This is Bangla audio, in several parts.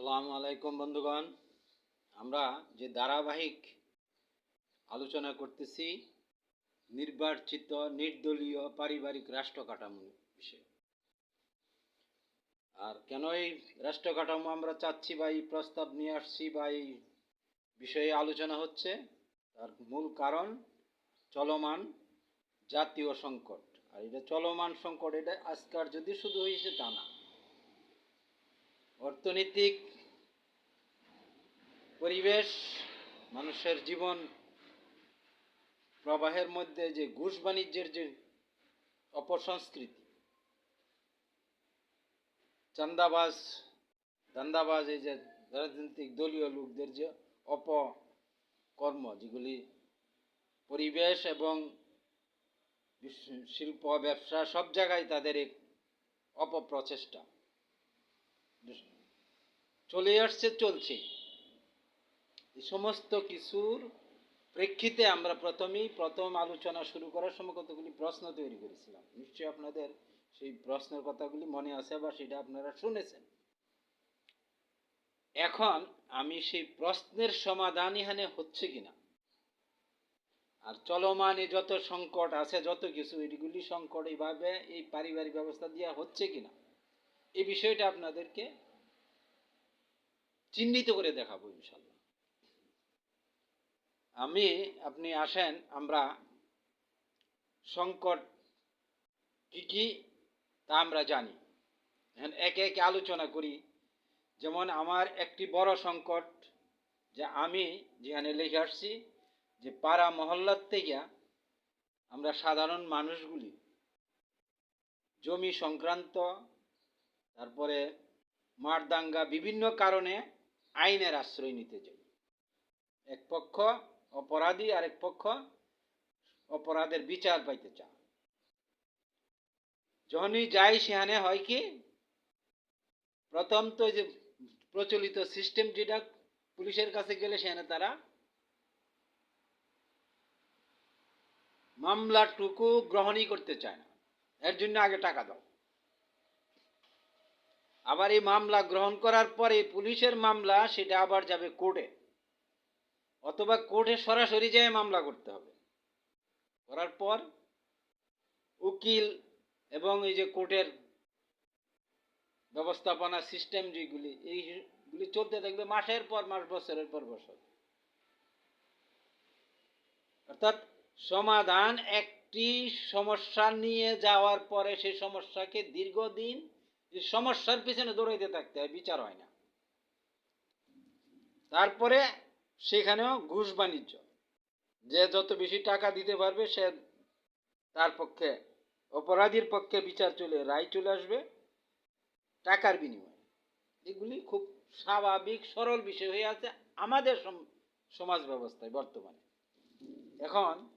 আসসালামু আলাইকুম বন্ধুগণ। আমরা যে ধারাবাহিক আলোচনা করতেছি, নির্বাচিত, নির্দলীয় পারিবারিক রাষ্ট্র কাঠামো বিষয়ে। আর কেন এই রাষ্ট্র কাঠামো আমরা চাচ্ছি বা এই প্রস্তাব নিয়ে আসছি বা এই বিষয়ে আলোচনা হচ্ছে, তার মূল কারণ চলমান জাতীয় সংকট। আর এটা চলমান সংকট, এটা আজকার যদি শুধু হয়েছে তা না। অর্থনৈতিক পরিবেশ, মানুষের জীবন প্রবাহের মধ্যে যে ঘুষ বাণিজ্যের যে অপসংস্কৃতি, চান্দাবাজ, দান্দাবাজ, এই যে রাজনৈতিক দলীয় লোকদের যে অপকর্ম, যেগুলি পরিবেশ এবং শিল্প, ব্যবসা সব জায়গায় তাদের এক অপপ্রচেষ্টা। চলে আসছে, চলছে। এই সমস্ত কিছুর প্রেক্ষিতে আমরা প্রথমেই প্রথম আলোচনা শুরু করার সময় কতগুলি প্রশ্ন তৈরি করেছিলাম। নিশ্চয়ই আপনাদের সেই প্রশ্নের কথাগুলি মনে আছে বা সেটা আপনারা শুনেছেন। এখন আমি সেই প্রশ্নের সমাধান এখানে হচ্ছে কিনা? আর চলমানে যত সংকট আছে, যত কিছু, এগুলি সংকট এইভাবে এই পারিবারিক ব্যবস্থা দিয়ে হচ্ছে কিনা? এই বিষয়টা আপনাদেরকে চিহ্নিত করে দেখাবো ইনশাল্লাহ আমি, আপনি আসেন, আমরা সংকট কি কি তা আমরা জানি। একে একে আলোচনা করি। যেমন আমার একটি বড় সংকট যে আমি যেখানে লিখে আসছি, যে পাড়া মহল্লার থেকে আমরা সাধারণ মানুষগুলি, জমি সংক্রান্ত, তারপরে মারদাঙ্গা বিভিন্ন কারণে আইনের আশ্রয় নিতে যাই এক পক্ষ অপরাধী আর এক পক্ষ অপরাধের বিচার পাইতে চায়। যখনই যাই, সেখানে হয় কি, প্রথম তো যে প্রচলিত সিস্টেম যেটা পুলিশের কাছে গেলে, সেখানে তারা মামলাটুকু গ্রহণই করতে চায় না। এর জন্য আগে টাকা দাও। আবার এই মামলা গ্রহণ করার পরে পুলিশের মামলা, সেটা আবার যাবে কোর্টে। অথবা কোর্টে সরাসরি যেয়ে মামলা করতে হবে। করার পর উকিল এবং এই যে কোর্টের ব্যবস্থাপনা সিস্টেম যেগুলি, এইগুলি চলতে থাকবে মাসের পর মাস, বছরের পর বছর। অর্থাৎ সমাধান একটি সমস্যা নিয়ে যাওয়ার পরে সেই সমস্যাকে দীর্ঘদিন সমস্যার পিছনে দৌড়াইতে থাকতে হয়, বিচার হয় না। তারপরে সেখানেও ঘুষ বাণিজ্য। যে যত বেশি টাকা দিতে পারবে, সে তার পক্ষে, অপরাধীর পক্ষে বিচার চলে, রায় চলে আসবে, টাকার বিনিময়ে। এগুলি খুব স্বাভাবিক, সরল বিষয় হয়ে আছে আমাদের সম- সমাজ ব্যবস্থায় বর্তমানে। এখন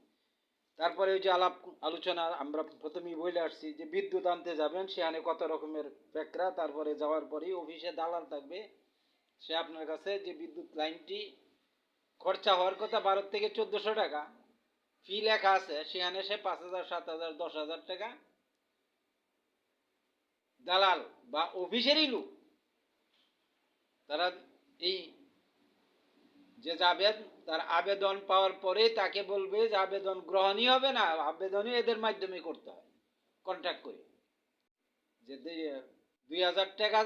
তারপরে ওই যে আলাপ আলোচনা, আমরা প্রথমেই বলে আসছি যে বিদ্যুৎ আনতে যাবেন, সেখানে কত রকমের প্যাকরা তারপরে যাওয়ার পরেই অফিসে দালাল থাকবে। সে আপনার কাছে যে বিদ্যুৎ লাইনটি খরচা হওয়ার কথা বারো থেকে চোদ্দশো টাকা। ফি লেখা আছে, সেখানে সে পাঁচ হাজার, সাত হাজার, দশ হাজার টাকা। দালাল বা অফিসেরই লোক, তারা এই যে যাবে তার আবেদন পাওয়ার পরে তাকে বলবে যে আবেদন গ্রহণই হবে না, আবেদনই এদের মাধ্যমে করতে হয়। কন্ট্যাক্ট করে। যে দুই হাজার টাকার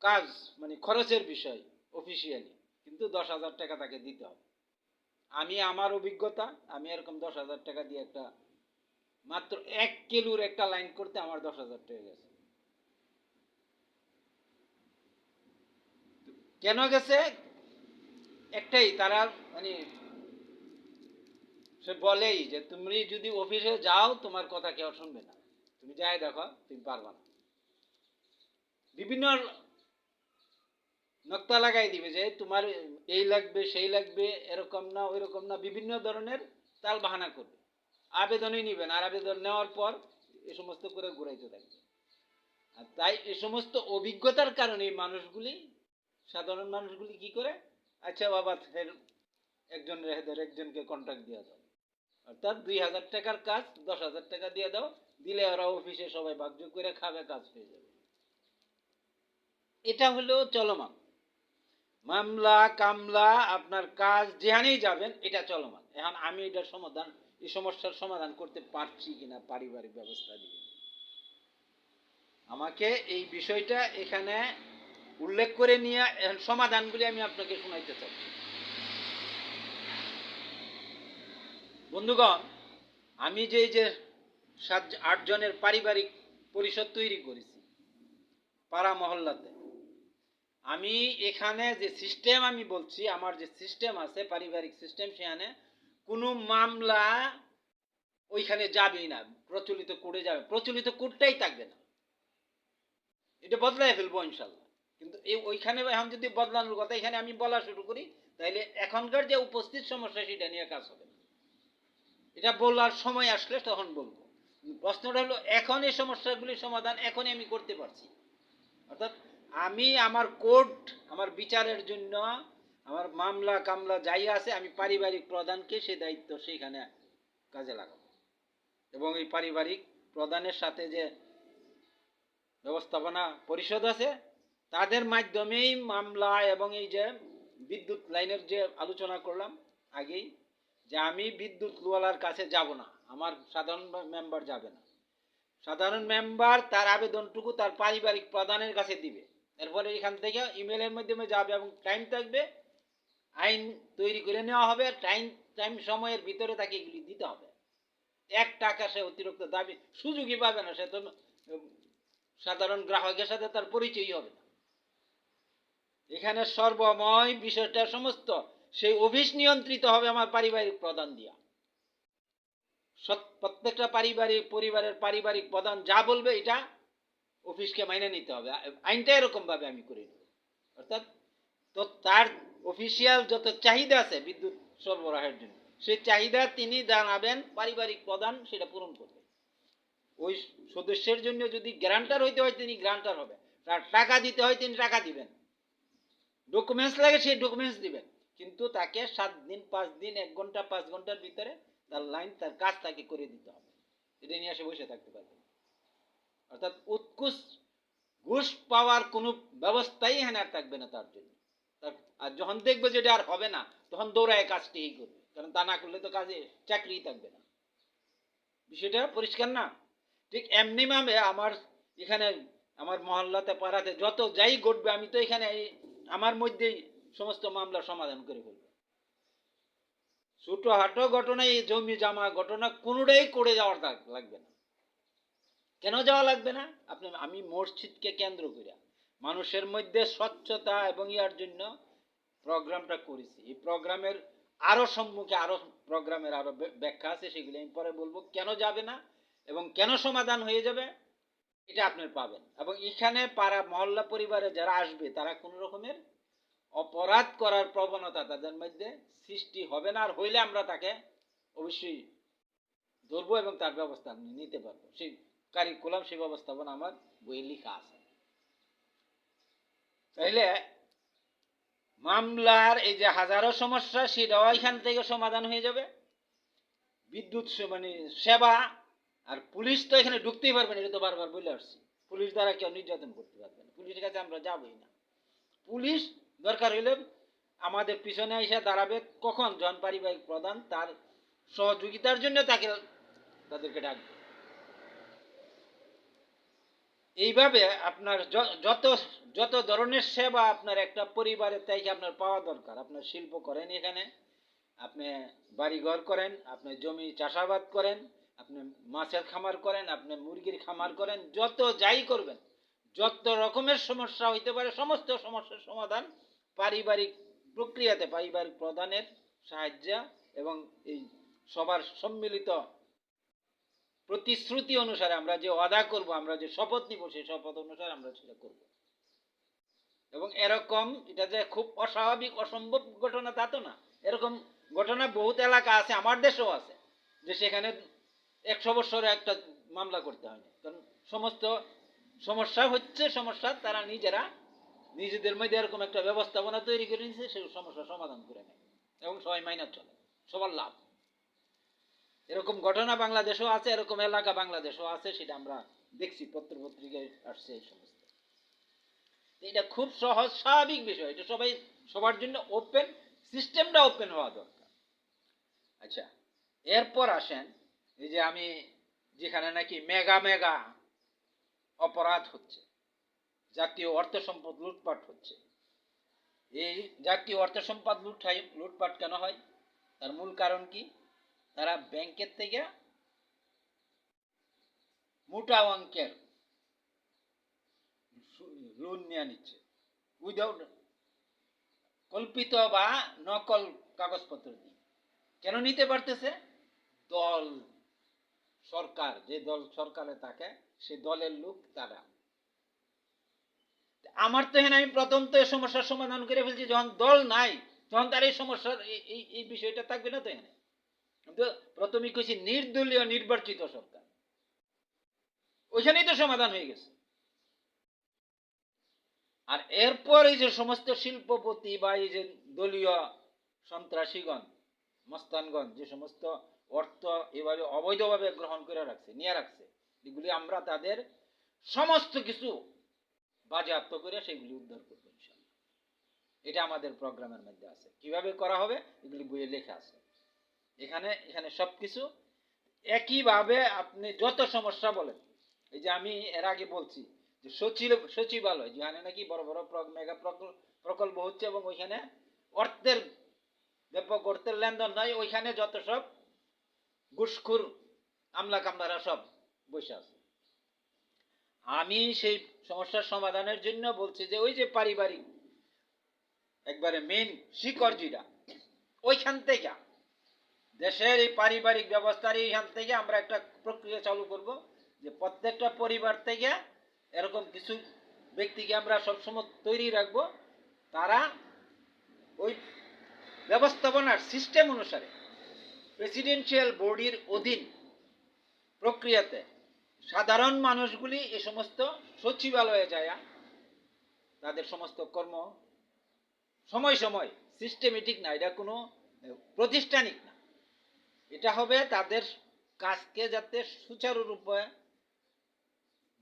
কাজ মানে খরচের বিষয় অফিসিয়ালি কিন্তু দশ হাজার টাকা তাকে দিতে হবে। আমি আমার অভিজ্ঞতা, আমি এরকম দশ হাজার টাকা দিয়ে একটা, মাত্র এক কিলোর একটা লাইন করতে আমার দশ হাজার টাকা গেছে। কেন গেছে? একটাই তারা মানে সে বলেই যে তুমি যদি অফিসে যাও, তোমার কথা কেউ শুনবে না। তুমি যাই দেখো, তুমি পারবা না। বিভিন্ন নক্তা লাগাই দিবে যে তোমার এই লাগবে, সেই লাগবে, এরকম না ওই রকম না, বিভিন্ন ধরনের তাল বাহানা করবে। আবেদনই নিবেন আর আবেদন নেওয়ার পর এ সমস্ত করে ঘুরাইতে থাকবে। আর তাই এ সমস্ত অভিজ্ঞতার কারণে মানুষগুলি, সাধারণ মানুষগুলি কি করে? আচ্ছা বাবা, ফের একজন রেহেদের একজনকে কন্ট্রাক্ট দিয়ে দাও। অর্থাৎ দুই হাজার টাকার কাজ, দশ হাজার টাকা দিয়ে দাও, দিলে ওরা অফিসে সবাই ভাগ্য করে খাবে, কাজ হয়ে যাবে। এটা হলো চলমান। মামলা, কামলা, আপনার কাজ, যেখানেই যাবেন, এটা চলমান। এখন আমি এটার সমাধান, এই সমস্যার সমাধান করতে পারছি কিনা, পারিবারিক ব্যবস্থা দিয়ে আমাকে এই বিষয়টা এখানে উল্লেখ করে নিয়ে সমাধানগুলি আমি আপনাকে শোনাইতে চাই। বন্ধুগণ, আমি যে যে সাত আটজনের পারিবারিক পরিষদ তৈরি করেছি পাড়া মহল্লাতে, আমি এখানে যে সিস্টেম আমি বলছি, আমার যে সিস্টেম আছে, পারিবারিক সিস্টেম সেখানে কোনো মামলা ওইখানে যাবেই না, প্রচলিত করে যাবে, প্রচলিত কোডটাই থাকবে না। এটা বদলাই ফেলব ইনশাল্লাহ। কিন্তু এই ওইখানে এখন যদি বদলানোর কথা, এখানে আমি বলা শুরু করি তাহলে এখনকার যে উপস্থিত সমস্যা, সেটা নিয়ে কাজ হবে। এটা বলার সময় আসলে তখন বলব। প্রশ্নটা হলো, এখন এই সমস্যাগুলির সমাধান এখনই আমি করতে পারছি। অর্থাৎ আমি আমার কোর্ট আমার বিচারের জন্য, আমার মামলা, কামলা যাই আছে, আমি পারিবারিক প্রধানকে সে দায়িত্ব সেইখানে কাজে লাগাবো। এবং এই পারিবারিক প্রধানের সাথে যে ব্যবস্থাপনা পরিষদ আছে তাদের মাধ্যমেই মামলা এবং এই যে বিদ্যুৎ লাইনের যে আলোচনা করলাম আগেই, যে আমি বিদ্যুৎ লোয়ালার কাছে যাব না, আমার সাধারণ মেম্বার যাবে না। সাধারণ মেম্বার তার আবেদনটুকু তার পারিবারিক প্রধানের কাছে দিবে। এরপরে এখান থেকে ইমেলের মাধ্যমে যাবে এবং টাইম থাকবে, আইন তৈরি করে নেওয়া হবে, টাইম টাইম সময়ের ভিতরে তাকে এগুলি দিতে হবে। এক টাকা সে অতিরিক্ত দাবি সুযোগই পাবে না, সে তো সাধারণ গ্রাহকের সাথে তার পরিচয়ই হবে না। এখানে সর্বময় বিষয়টা সমস্ত। সেই অভিস নিয়ন্ত্রিত হবে আমার পারিবারিক প্রধান দিয়া। প্রত্যেকটা পারিবারিক পরিবারের পারিবারিক প্রধান যা বলবে এটা অফিসকে মাইনে নিতে হবে। আইনটা এরকম ভাবে আমি করে নেব। অর্থাৎ তো তার অফিসিয়াল যত চাহিদা আছে বিদ্যুৎ সরবরাহের জন্য, সেই চাহিদা তিনি জানাবেন পারিবারিক প্রধান, সেটা পূরণ করবে। ওই সদস্যের জন্য যদি গ্রান্টার হইতে হয়, তিনি গ্রান্টার হবে। তার টাকা দিতে হয়, তিনি টাকা দিবেন। ডকুমেন্টস লাগে, সেই ডকুমেন্টস দিবেন কিন্তু তাকে সাত দিন, পাঁচ দিন, এক ঘণ্টা, পাঁচ ঘণ্টার ভিতরে তার লাইন তার কাজ তাকে করে দিতে হবে। এটা নিয়ে এসে বসে থাকতে পারবে অর্থাৎ উৎকুশ ঘুষ পাওয়ার কোনো ব্যবস্থাই এখানে আর থাকবে না তার জন্য। আর যখন দেখবে যে এটা আর হবে না, তখন দৌড়ায় কাজটি এই করবে। কারণ তা না করলে তো কাজে চাকরিই থাকবে না। বিষয়টা পরিষ্কার না? ঠিক এমনি ভাবে আমার এখানে, আমার মহল্লাতে, পাড়াতে যত যাই ঘটবে, আমি তো এখানে আমার মধ্যেই সমস্ত মামলা সমাধান করে ফেলব। ছোট হাটো ঘটনা এই জমি জামা ঘটনা কোনোটাই করে যাওয়ার লাগবে না। কেন যাওয়া লাগবে না? আপনি, আমি মসজিদকে কেন্দ্র করে মানুষের মধ্যে স্বচ্ছতা এবং ইয়ার জন্য প্রোগ্রামটা করেছি। এই প্রোগ্রামের আরও সম্মুখে আরও প্রোগ্রামের আরও ব্য- ব্যাখ্যা আছে, সেগুলি আমি পরে বলব। কেন যাবে না এবং কেন সমাধান হয়ে যাবে? এটা আপনার পাবেন। এবং এখানে পাড়া মহল্লা পরিবারে যারা আসবে, তারা কোনো রকমের অপরাধ করার প্রবণতা তাদের মধ্যে সৃষ্টি হবে না। আর হইলে আমরা তাকে অবশ্যই ধরবো এবং তার ব্যবস্থা নিতে পারব। সেই কারিকুলাম সেই ব্যবস্থাপনা আমার বইয়ে লেখা আছে। তাইলে মামলার এই যে হাজারো সমস্যা, সেটাও এখান থেকে সমাধান হয়ে যাবে। বিদ্যুৎ মানে সেবা আর পুলিশ তো এখানে ঢুকতেই পারবে না, এটা তো বারবার বলে আসছি। পুলিশ দ্বারা কেউ নির্যাতন করতে পারবে না। পুলিশের কাছে আমরা যাবই না। পুলিশ দরকার হইলে আমাদের পিছনে এসে দাঁড়াবে কখন জন পারিবারিক প্রধান তার সহযোগিতার জন্য তাকে তাদেরকে ডাকবে। এইভাবে আপনার যত যত ধরনের সেবা আপনার একটা পরিবারের থেকে আপনার পাওয়া দরকার, আপনার শিল্প করেন এখানে, আপনি বাড়িঘর করেন, আপনি জমি চাষাবাদ করেন আপনি মাছের খামার করেন, আপনি মুরগির খামার করেন, যত যাই করবেন, যত রকমের সমস্যা হইতে পারে, সমস্ত সমস্যার সমাধান পারিবারিক প্রক্রিয়াতে, পারিবারিক প্রদানের সাহায্য এবং এই সবার সম্মিলিত প্রতিশ্রুতি অনুসারে আমরা যে অদা করব, আমরা যে শপথ নিব, সেই শপথ অনুসারে আমরা সেটা করব। এবং এরকম, এটা যে খুব অস্বাভাবিক, অসম্ভব ঘটনা তা তো না। এরকম ঘটনা বহুত এলাকা আছে, আমার দেশেও আছে, যে সেখানে একশো বছরে একটা মামলা করতে হয়নি। কারণ সমস্ত সমস্যা হচ্ছে, সমস্যা তারা নিজেরা, নিজেদের মধ্যে এরকম একটা ব্যবস্থাপনা তৈরি করে নিয়েছে সেই সমস্যার সমাধান করে নেয় এবং সবাই মাইনার চলে, সবার লাভ। এরকম ঘটনা বাংলাদেশেও আছে, এরকম এলাকা বাংলাদেশেও আছে, সেটা আমরা দেখছি পত্র পত্রিকায় আসছে এই সমস্ত। এটা খুব সহজ, স্বাভাবিক বিষয়, এটা সবাই, সবার জন্য ওপেন সিস্টেমটা ওপেন হওয়া দরকার। আচ্ছা এরপর আসেন এই যে আমি যেখানে নাকি মেগা মেগা অপরাধ হচ্ছে, জাতীয় অর্থ সম্পদ লুটপাট হচ্ছে। এই জাতীয় অর্থ সম্পদ লুট হয় লুটপাট কেন হয়? তার মূল কারণ কি? তারা ব্যাংকের থেকে মোটা অঙ্কের লোন নিয়ে নিচ্ছে। উইদাউট কল্পিত বা নকল কাগজপত্র দিয়ে। কেন নিতে পারতেছে? দল সরকার, যে দল সরকারে থাকে, সে দলের লোক তারা। আমার তো এখানে আমি প্রথম তো এই সমস্যার সমাধান করে ফেলছি, যখন দল নাই, তখন তার এই সমস্যার এই- এই এই বিষয়টা থাকবে না তো এখানে? কিন্তু প্রথমে কইছি, নির্দলীয়, নির্বাচিত সরকার। ওইখানেই তো সমাধান হয়ে গেছে। আর এরপর এই যে সমস্ত শিল্পপতি বা এই যে দলীয় সন্ত্রাসীগণ, মস্তানগণ, যে সমস্ত অর্থ এভাবে অবৈধভাবে গ্রহণ করে রাখছে, নিয়ে রাখছে। এগুলি আমরা তাদের সমস্ত কিছু বাজেয়াপ্ত করে সেগুলি উদ্ধার করব ইনশাল্লাহ এটা আমাদের প্রোগ্রামের মধ্যে আছে। কীভাবে করা হবে? এগুলি বইয়ে লেখা আছে। এখানে এখানে সব কিছু একইভাবে আপনি যত সমস্যা বলেন, এই যে আমি এর আগে বলছি যে সচিব, সচিবালয়, যেখানে নাকি বড় বড় মেগা প্রকল- প্রকল্প হচ্ছে এবং ওইখানে অর্থের, ব্যাপক অর্থের লেনদেন নয় ওইখানে যত সব ঘুষখুর, আমলা কামলারা সব বসে আছে। আমি সেই সমস্যার সমাধানের জন্য বলছি যে ওই যে পারিবারিক, একবারে মেন যেটা ওইখান থেকে, দেশের এই পারিবারিক ব্যবস্থার এইখান থেকে আমরা একটা প্রক্রিয়া চালু করব যে প্রত্যেকটা পরিবার থেকে এরকম কিছু ব্যক্তিকে আমরা সবসময় তৈরি রাখব। তারা ওই ব্যবস্থাপনার সিস্টেম অনুসারে প্রেসিডেন্সিয়াল বডির অধীন প্রক্রিয়াতে সাধারণ মানুষগুলি এ সমস্ত সচিবালয়ে যায়, তাদের সমস্ত কর্ম সময় সময় সিস্টেমেটিক না, এটা কোনো প্রতিষ্ঠানিক না। এটা হবে তাদের কাজকে যাতে সুচারুরূপে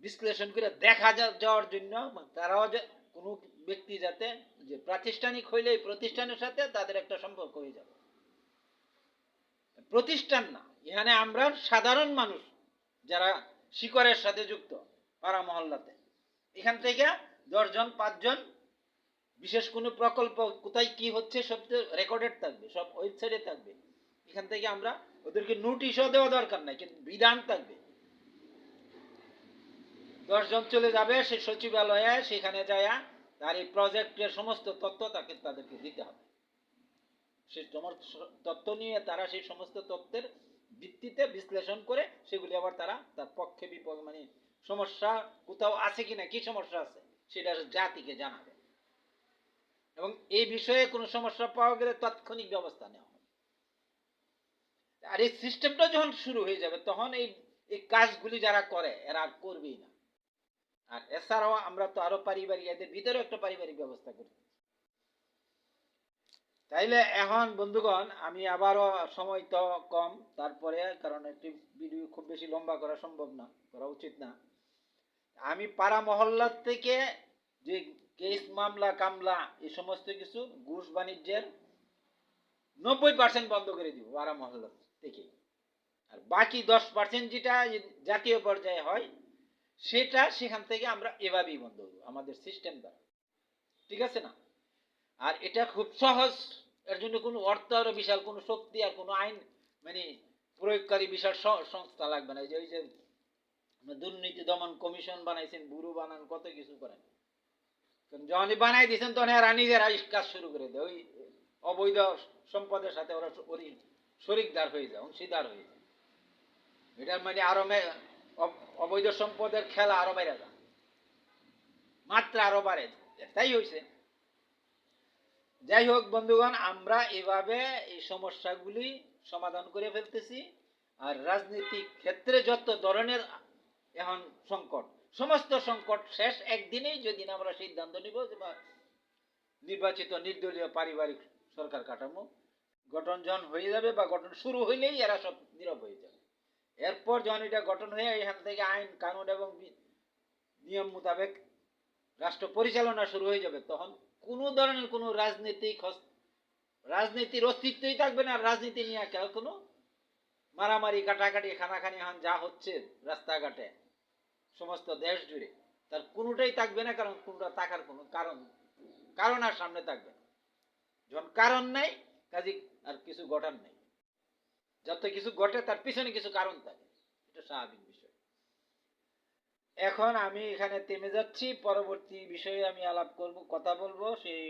বিশ্লেষণ করে দেখা যাওয়ার জন্য, তারাও কোনো ব্যক্তি যাতে যে প্রাতিষ্ঠানিক হইলে এই প্রতিষ্ঠানের সাথে তাদের একটা সম্পর্ক হয়ে যাবে। প্রতিষ্ঠান না। এখানে আমরা সাধারণ মানুষ, যারা শিকড়ের সাথে যুক্ত, পাড়া মহল্লাতে। এখান থেকে দশজন, পাঁচজন, বিশেষ কোনো প্রকল্প কোথায় কি হচ্ছে সব তো রেকর্ডেড থাকবে, সব ওয়েবসাইটে থাকবে। এখান থেকে আমরা ওদেরকে নোটিশও দেওয়া দরকার নাই, কিন্তু বিধান থাকবে। দশজন চলে যাবে, সে সচিবালয়ে, সেখানে যায় তার এই প্রজেক্টের সমস্ত তথ্য তাকে, তাদেরকে দিতে হবে। সে সমস্ত তথ্য নিয়ে তারা সেই সমস্ত তথ্যের ভিত্তিতে বিশ্লেষণ করে সেগুলি আবার তারা তার পক্ষে বিপদ মানে সমস্যা কোথাও আছে কিনা, কি সমস্যা আছে, সেটা জাতিকে জানাবে। এবং এই বিষয়ে কোনো সমস্যা পাওয়া গেলে তাৎক্ষণিক ব্যবস্থা নেওয়া হবে। আর এই সিস্টেমটা যখন শুরু হয়ে যাবে, তখন এই এই কাজগুলি যারা করে, এরা করবেই না। আর এছাড়াও আমরা তো আরও পারিবারিক, এদের ভিতরেও একটা পারিবারিক ব্যবস্থা করি তাইলে এখন, বন্ধুগণ, আমি আবারও সময় তো কম, তারপরে, কারণ একটি ভিডিও খুব বেশি লম্বা করা সম্ভব না, করা উচিত না। আমি পাড়া মহল্লার থেকে যে কেস মামলা, কামলা এই সমস্ত কিছু, ঘুষ বাণিজ্যের নব্বই পার্সেন্ট বন্ধ করে দিব পাড়া মহল্লা থেকে। আর বাকি দশ পার্সেন্ট যেটা জাতীয় পর্যায়ে হয়, সেটা সেখান থেকে আমরা এভাবেই বন্ধ করব, আমাদের সিস্টেম দ্বারা। ঠিক আছে না? আর এটা খুব সহজ। এর জন্য কোনো অর্থ আর বিশাল, কোনো শক্তি আর কোনো আইন মানে প্রয়োগকারী বিশাল সংস্থা লাগবে না। ওই যে দুর্নীতি দমন কমিশন বানাইছেন বুড়ো বানান, কত কিছু করেন। যখনই বানাই দিয়েছেন তখন এরা নিজেরা কাজ শুরু করে দেয়। ওই অবৈধ সম্পদের সাথে ওরা শরিকদার হয়ে যায়, অংশীদার হয়ে যায়। এটার মানে আরও অবৈধ সম্পদের খেলা আরও বাইরে যায়। মাত্রা আরও বাড়ে। তাই হয়েছে যাই হোক বন্ধুগণ, আমরা এভাবে এই সমস্যাগুলি সমাধান করে ফেলতেছি। আর রাজনৈতিক ক্ষেত্রে যত ধরনের এখন সংকট, সমস্ত সংকট শেষ একদিনেই যদি আমরা সিদ্ধান্ত নিব যে নির্বাচিত নির্দলীয় পারিবারিক সরকার কাঠামো গঠন যখন হয়ে যাবে বা গঠন শুরু হইলেই এরা সব নীরব হয়ে যাবে। এরপর যখন এটা গঠন হয়ে এখান থেকে আইন, কানুন এবং নিয়ম মোতাবেক রাষ্ট্র পরিচালনা শুরু হয়ে যাবে, তখন কোনো ধরনের কোনো রাজনৈতিক রাজনীতির অস্তিত্বই থাকবে না রাজনীতি নিয়ে কেউ কোনো মারামারি, কাটাকাটি, খানাখানি এখন যা হচ্ছে রাস্তাঘাটে, সমস্ত দেশ জুড়ে। তার কোনোটাই থাকবে না, কারণ কোনোটা থাকার কোনো কারণ কারণ আর সামনে থাকবে না। যখন কারণ নাই, কাজে আর কিছু ঘটার নেই। যত কিছু ঘটে, তার পিছনে কিছু কারণ থাকে। এটা স্বাভাবিক এখন আমি এখানে থেমে যাচ্ছি। পরবর্তী বিষয়ে আমি আলাপ করব কথা বলব। সেই